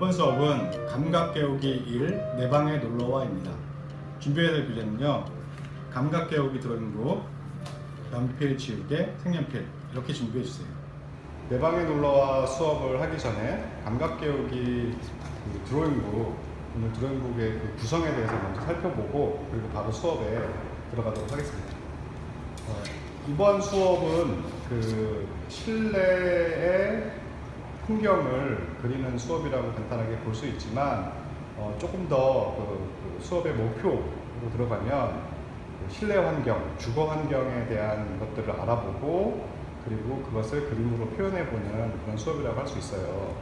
이번 수업은 감각 배우기 1 내 방에 놀러와입니다. 준비해야 될 교재는요. 감각 배우기 드로잉북, 연필 지우개, 색연필 이렇게 준비해 주세요. 내 방에 놀러와 수업을 하기 전에 감각 배우기 그 드로잉북 오늘 드로잉북의 그 구성에 대해서 먼저 살펴보고 그리고 바로 수업에 들어가도록 하겠습니다. 어, 이번 수업은 그 실내의 풍경을 그리는 수업이라고 간단하게 볼 수 있지만 어, 조금 더 그, 그 수업의 목표로 들어가면 그 실내 환경, 주거 환경에 대한 것들을 알아보고 그리고 그것을 그림으로 표현해보는 그런 수업이라고 할 수 있어요.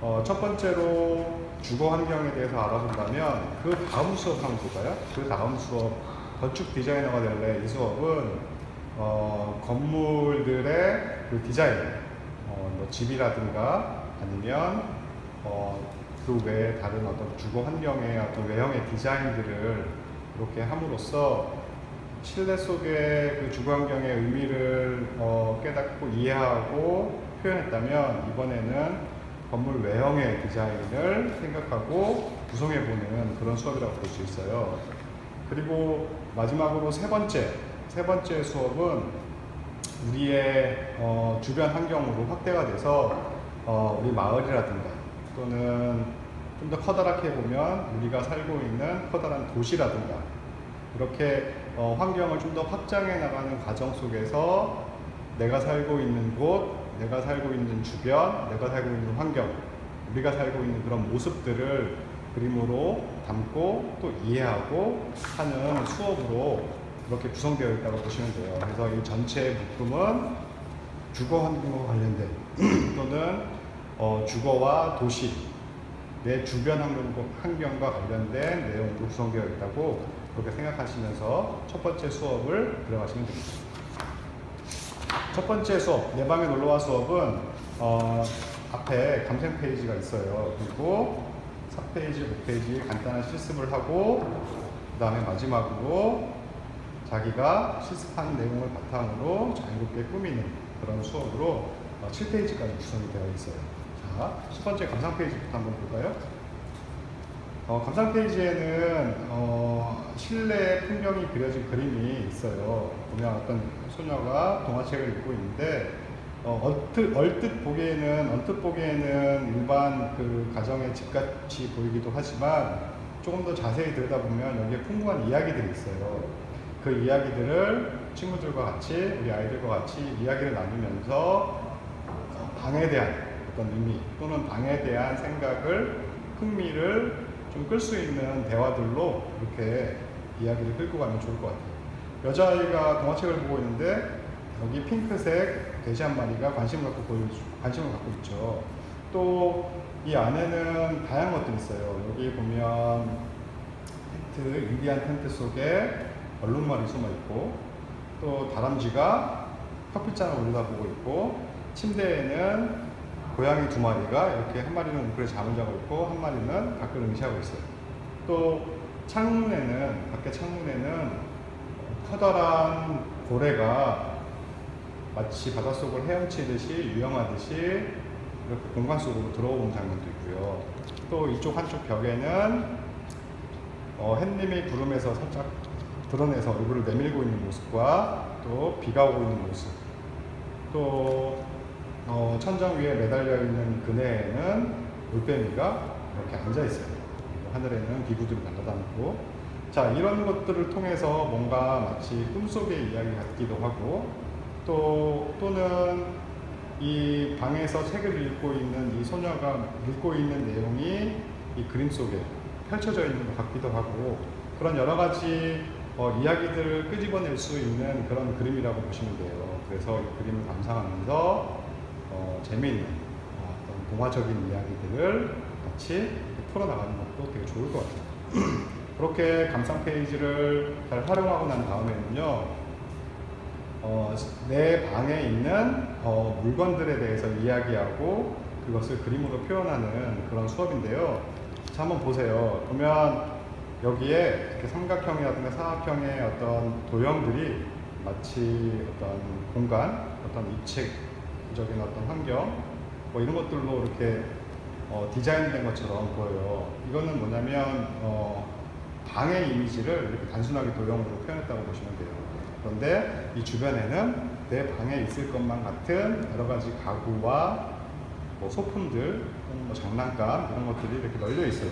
어, 첫 번째로 주거 환경에 대해서 알아본다면 그 다음 수업 한번 볼까요? 그 다음 수업 건축 디자이너가 될래 이 수업은 어, 건물들의 그 디자인, 어, 뭐 집이라든가 아니면 어, 그 외에 다른 어떤 주거 환경의 어떤 외형의 디자인들을 이렇게 함으로써 실내 속의 그 주거 환경의 의미를 어, 깨닫고 이해하고 표현했다면 이번에는 건물 외형의 디자인을 생각하고 구성해보는 그런 수업이라고 볼 수 있어요. 그리고 마지막으로 세 번째, 세 번째 수업은 우리의 어, 주변 환경으로 확대가 돼서 어, 우리 마을이라든가 또는 좀 더 커다랗게 보면 우리가 살고 있는 커다란 도시라든가 이렇게 어, 환경을 좀 더 확장해 나가는 과정 속에서 내가 살고 있는 곳, 내가 살고 있는 주변, 내가 살고 있는 환경, 우리가 살고 있는 그런 모습들을 그림으로 담고 또 이해하고 하는 수업으로 그렇게 구성되어 있다고 보시면 돼요. 그래서 이 전체 묶음은 주거 환경과 관련된 또는 어, 주거와 도시, 내 주변 환경과, 환경 과 관련된 내용으로 구성되어 있다고 그렇게 생각하시면서 첫 번째 수업을 들어가시면 됩니다. 첫 번째 수업, 내 방에 놀러와 수업은 어, 앞에 감생 페이지가 있어요. 그리고 4페이지, 5페이지 간단한 실습을 하고 그 다음에 마지막으로 자기가 실습한 내용을 바탕으로 자유롭게 꾸미는 그런 수업으로 7페이지까지 구성이 되어 있어요. 자, 첫 번째 감상 페이지부터 한번 볼까요? 어, 감상 페이지에는 어, 실내 풍경이 그려진 그림이 있어요. 보면 어떤 소녀가 동화책을 읽고 있는데 어, 얼뜻, 얼뜻 보기에는 언뜻 보기에는 일반 그 가정의 집같이 보이기도 하지만 조금 더 자세히 들여다보면 여기에 풍부한 이야기들이 있어요. 그 이야기들을 친구들과 같이 우리 아이들과 같이 이야기를 나누면서 방에 대한 어떤 의미 또는 방에 대한 생각을 흥미를 좀 끌 수 있는 대화들로 이렇게 이야기를 끌고 가면 좋을 것 같아요. 여자아이가 동화책을 보고 있는데 여기 핑크색 돼지 한 마리가 관심을 갖고 보여 관심을 갖고 있죠. 또 이 안에는 다양한 것들이 있어요. 여기 보면 텐트, 인디안 텐트 속에 얼룩말이 숨어 있고 또 다람쥐가 커피잔을 올려다보고 있고 침대에는 고양이 두 마리가 이렇게 한 마리는 웅크려 잠을 자고 있고 한 마리는 밖을 응시하고 있어요. 또 창문에는 밖에 창문에는 커다란 고래가 마치 바닷속을 헤엄치듯이 유영하듯이 이렇게 공간 속으로 들어오는 장면도 있고요. 또 이쪽 한쪽 벽에는 어, 햇님이 구름에서 살짝 드러내서 얼굴을 내밀고 있는 모습과 또 비가 오고 있는 모습. 또 어, 천장 위에 매달려 있는 그네에는 올빼미가 이렇게 앉아 있어요. 하늘에는 비구들이 날아다니고. 자 이런 것들을 통해서 뭔가 마치 꿈속의 이야기 같기도 하고. 또 또는 이 방에서 책을 읽고 있는 이 소녀가 읽고 있는 내용이 이 그림 속에 펼쳐져 있는 것 같기도 하고. 그런 여러 가지 어, 이야기들을 끄집어낼 수 있는 그런 그림이라고 보시면 돼요. 그래서 이 그림을 감상하면서 어, 재미있는 어, 어떤 동화적인 이야기들을 같이 풀어나가는 것도 되게 좋을 것 같아요. 그렇게 감상 페이지를 잘 활용하고 난 다음에는요, 어, 내 방에 있는 어, 물건들에 대해서 이야기하고 그것을 그림으로 표현하는 그런 수업인데요. 자, 한번 보세요. 보면 여기에 삼각형이라든가 사각형의 어떤 도형들이 마치 어떤 공간, 어떤 이책적인 어떤 환경, 뭐 이런 것들로 이렇게 어, 디자인된 것처럼 보여요. 이거는 뭐냐면 어, 방의 이미지를 이렇게 단순하게 도형으로 표현했다고 보시면 돼요. 그런데 이 주변에는 내 방에 있을 것만 같은 여러 가지 가구와 뭐 소품들, 뭐 장난감 이런 것들이 이렇게 널려 있어요.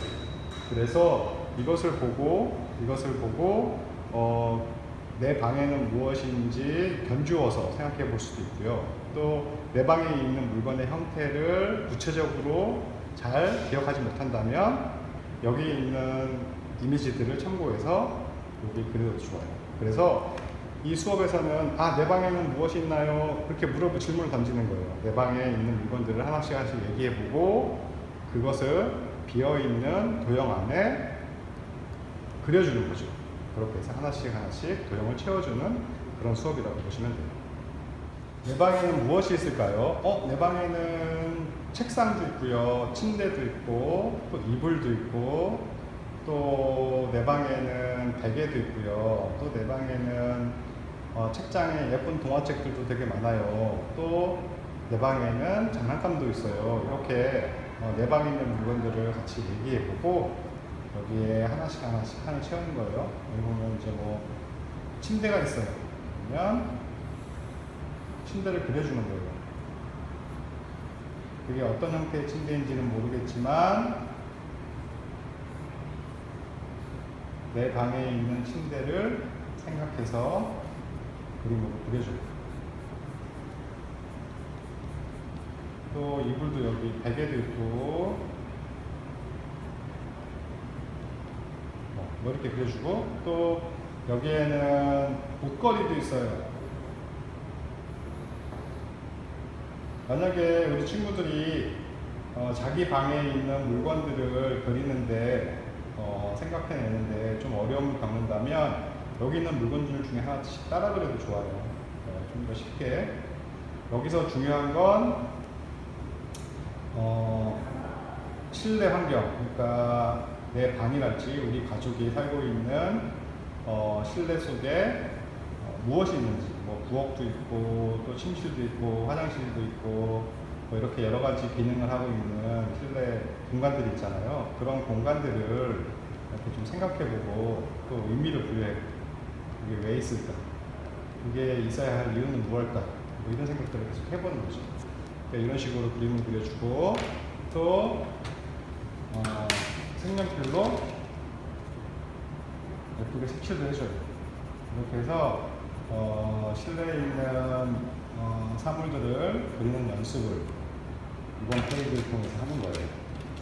그래서 이것을 보고 이것을 보고 어, 내 방에는 무엇인지 견주어서 생각해 볼 수도 있고요. 또 내 방에 있는 물건의 형태를 구체적으로 잘 기억하지 못한다면 여기 있는 이미지들을 참고해서 여기 그려도 좋아요. 그래서 이 수업에서는 아, 내 방에는 무엇이 있나요? 그렇게 물어보 질문을 던지는 거예요. 내 방에 있는 물건들을 하나씩 하나씩 얘기해 보고 그것을 비어 있는 도형 안에 그려주는 거죠. 그렇게 해서 하나씩 하나씩 도형을 채워주는 그런 수업이라고 보시면 돼요. 내 방에는 무엇이 있을까요? 어, 내 방에는 책상도 있고요, 침대도 있고, 또 이불도 있고, 또 내 방에는 베개도 있고요, 또 내 방에는 어, 책장에 예쁜 동화책들도 되게 많아요. 또 내 방에는 장난감도 있어요. 이렇게 어, 내 방에 있는 물건들을 같이 얘기해보고 여기에 하나씩 하나씩 칸을 채우는 거예요. 여기 보면 이제 뭐 침대가 있어요. 그러면 침대를 그려주는 거예요. 그게 어떤 형태의 침대인지는 모르겠지만 내 방에 있는 침대를 생각해서 그림으로 그려줘요. 또 이불도 여기 베개도 있고 뭐, 뭐 이렇게 그려주고 또 여기에는 옷걸이도 있어요. 만약에 우리 친구들이 어, 자기 방에 있는 물건들을 그리는데 어, 생각해내는데 좀 어려움을 겪는다면 여기 있는 물건들 중에 하나씩 따라 그려도 좋아요. 어, 좀더 쉽게. 여기서 중요한 건 어, 실내 환경, 그러니까 내 방이랄지 우리 가족이 살고 있는 어, 실내 속에 어, 무엇이 있는지, 뭐 부엌도 있고 또 침실도 있고 화장실도 있고 뭐 이렇게 여러 가지 기능을 하고 있는 실내 공간들이 있잖아요. 그런 공간들을 이렇게 좀 생각해보고 또 의미를 부여해. 이게 왜 있을까? 이게 있어야 할 이유는 무엇일까? 뭐 이런 생각들을 계속 해보는 거죠. 그러니까 이런 식으로 그림을 그려주고 또 어, 색연필로 예쁘게 색칠도 해줘요. 이렇게 해서 어, 실내에 있는 어, 사물들을 그리는 연습을 이번 페이지를 통해서 하는 거예요.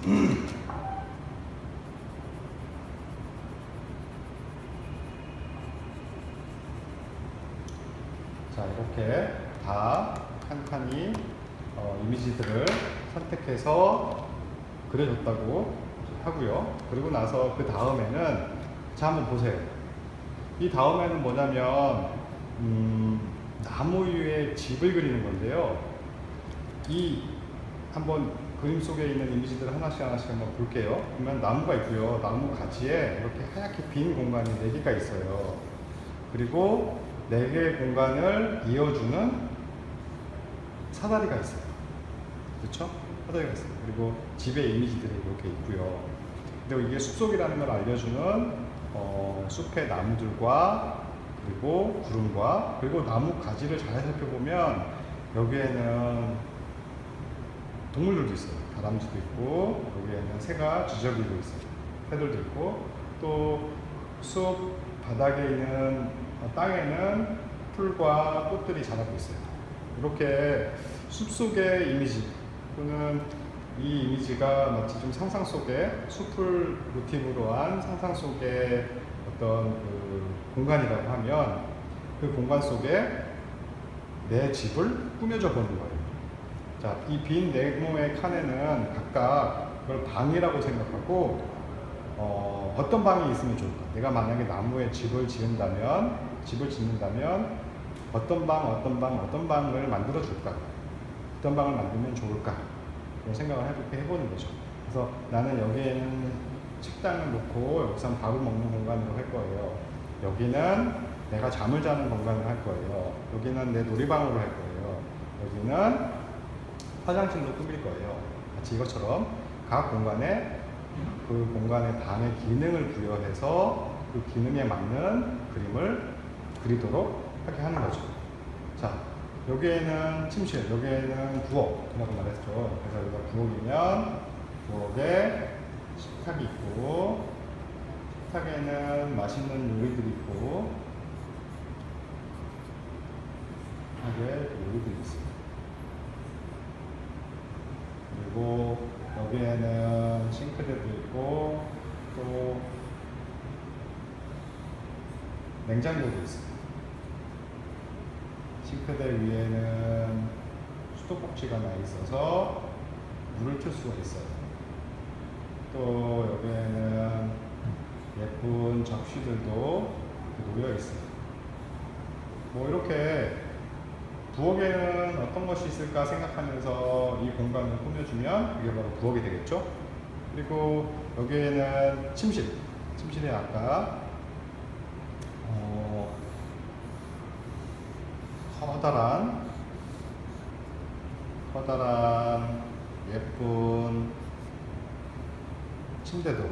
자, 이렇게 다한 칸이 어, 이미지들을 선택해서 그려줬다고 하고요. 그리고 나서 그 다음에는 자 한번 보세요. 이 다음에는 뭐냐면 음, 나무 위에 집을 그리는 건데요. 이 한번 그림 속에 있는 이미지들 하나씩 하나씩 한번 볼게요. 그러면 나무가 있고요. 나무 가지에 이렇게 하얗게 빈 공간이 네 개가 있어요. 그리고 네 개의 공간을 이어주는 사다리가 있어요. 그렇죠? 사다리가 있어요. 그리고 집의 이미지들이 이렇게 있고요. 그리고 이게 숲속이라는 걸 알려주는 어, 숲의 나무들과 그리고 구름과 그리고 나무 가지를 잘 살펴보면 여기에는 동물들도 있어요. 다람쥐도 있고 여기에는 새가 주저귀고 있어요. 새들도 있고 또 숲 바닥에 있는 어, 땅에는 풀과 꽃들이 자라고 있어요. 이렇게 숲속의 이미지 또는 이 이미지가 마치 좀 상상 속에 숲을 모티브로 한 상상 속의 어떤 그 공간이라고 하면 그 공간 속에 내 집을 꾸며줘 보는 거예요. 자, 이 빈 네모의 칸에는 각각 그걸 방이라고 생각하고 어, 어떤 방이 있으면 좋을까? 내가 만약에 나무에 집을 지은다면, 집을 짓는다면 어떤 방, 어떤 방, 어떤 방을 만들어 줄까? 어떤 방을 만들면 좋을까? 그런 생각을 해보게 해보는 거죠. 그래서 나는 여기에는 식당을 놓고 여기서 밥을 먹는 공간으로 할 거예요. 여기는 내가 잠을 자는 공간을 할 거예요. 여기는 내 놀이방으로 할 거예요. 여기는 화장실로 꾸밀 거예요. 마치 이것처럼 각 공간에 그 공간의 방의 기능을 부여해서 그 기능에 맞는 그림을 그리도록 하게 하는 거죠. 자, 여기에는 침실, 여기에는 부엌이라고 말했죠. 그래서 여기가 부엌이면 부엌에 식탁이 있고 식탁에는 맛있는 요리들이 있고 하게 요리들이 있습니다. 그리고 여기에는 싱크대도 있고 또 냉장고도 있습니다. 싱크대 위에는 수도꼭지가 나 있어서 물을 틀 수가 있어요. 또 여기에는 예쁜 접시들도 놓여 있어요. 뭐 이렇게 부엌에는 어떤 것이 있을까 생각하면서 이 공간을 꾸며주면 이게 바로 부엌이 되겠죠. 그리고 여기에는 침실. 침실에 아까 어, 커다란 커다란 예쁜 침대도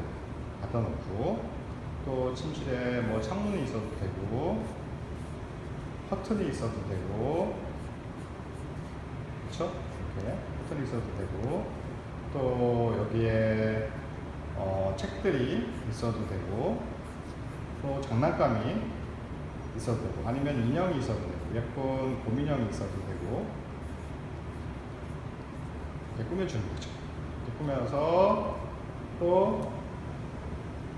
갖다 놓고 또 침실에 뭐 창문이 있어도 되고 커튼이 있어도 되고 그렇죠? 이렇게 커튼이 있어도 되고 또 여기에 어, 책들이 있어도 되고 또 장난감이 있어도 되고 아니면 인형이 있어도 예쁜 곰인형이 있어도 되고 이렇게 꾸며주는 거죠. 이렇게 꾸며서 또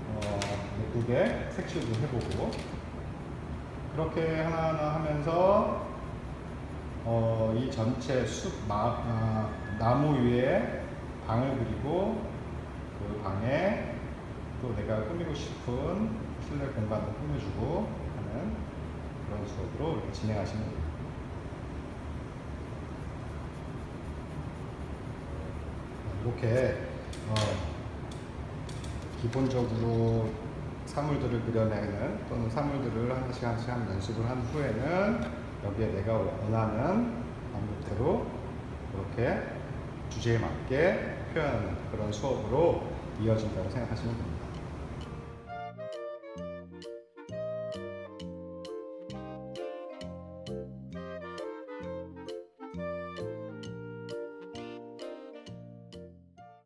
어, 예쁘게 색칠도 해보고 그렇게 하나하나 하면서 어, 이 전체 숲 마, 아, 나무 위에 방을 그리고 그 방에 또 내가 꾸미고 싶은 실내 공간을 꾸며주고 하는 그런 수업으로 이렇게 진행하시면 됩니다. 이렇게 어, 기본적으로 사물들을 그려내는 또는 사물들을 하나씩 하나씩 한 연습을 한 후에는 여기에 내가 원하는 방법대로 그렇게 주제에 맞게 표현하는 그런 수업으로 이어진다고 생각하시면 됩니다.